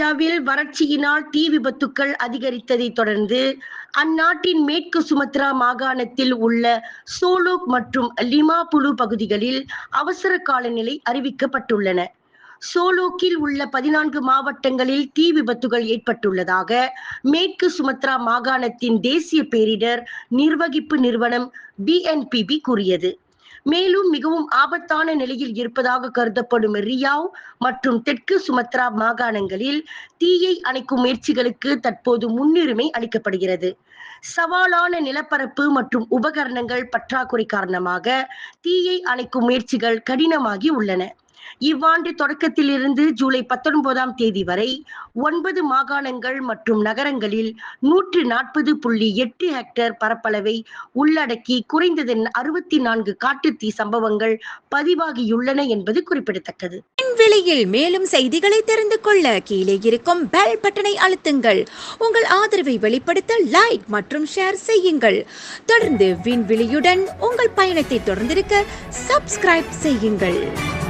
மலேசியாவில் வறட்சியினால் தீ விபத்துக்கள் அதிகரித்ததை தொடர்ந்து அந்நாட்டின் மேற்கு சுமத்ரா மாகாணத்தில் உள்ள சோலோக் மற்றும் லிமாபுலு பகுதிகளில் அவசர காலநிலை அறிவிக்கப்பட்டுள்ளன. சோலோக்கில் உள்ள பதினான்கு மாவட்டங்களில் தீ விபத்துகள் ஏற்பட்டுள்ளதாக மேற்கு சுமத்ரா மாகாணத்தின் தேசிய பேரிடர் நிர்வகிப்பு நிறுவனம் பிஎன்பிபி கூறியது. மேலும் மிகவும் ஆபத்தான நிலையில் இருப்பதாக கருதப்படும் ரியாவ் மற்றும் தெற்கு சுமத்ரா மாகாணங்களில் தீயை அணைக்கும் முயற்சிகளுக்கு தற்போது முன்னுரிமை அளிக்கப்படுகிறது. சவாலான நிலப்பரப்பு மற்றும் உபகரணங்கள் பற்றாக்குறை காரணமாக தீயை அணைக்கும் முயற்சிகள் கடினமாகி உள்ளன. இவ்வாண்டு தொடக்கத்தில் இருந்து ஜூலை பத்தொன்பதாம் தேதி வரை ஒன்பது மாகாணங்கள் மற்றும் நகரங்களில் நூற்று நாற்பது புள்ளி எட்டு ஹெக்டேர் பரப்பளவை உள்ளடக்கி குறைந்தது அறுபத்தி நான்கு காட்டுத்தீ சம்பவங்கள் பதிவாகியுள்ளன என்பது குறிப்பிடத்தக்கது. விலையில் மேலும் செய்திகளை தெரிந்து கொள்ள கீழே இருக்கும் பெல் பட்டனை அழுத்துங்கள். உங்கள் ஆதரவை வெளிப்படுத்த லைக் மற்றும் ஷேர் செய்யுங்கள். தொடர்ந்து விண்வெளியுடன் உங்கள் பயணத்தை தொடர்ந்திருக்க சப்ஸ்கிரைப் செய்யுங்கள்.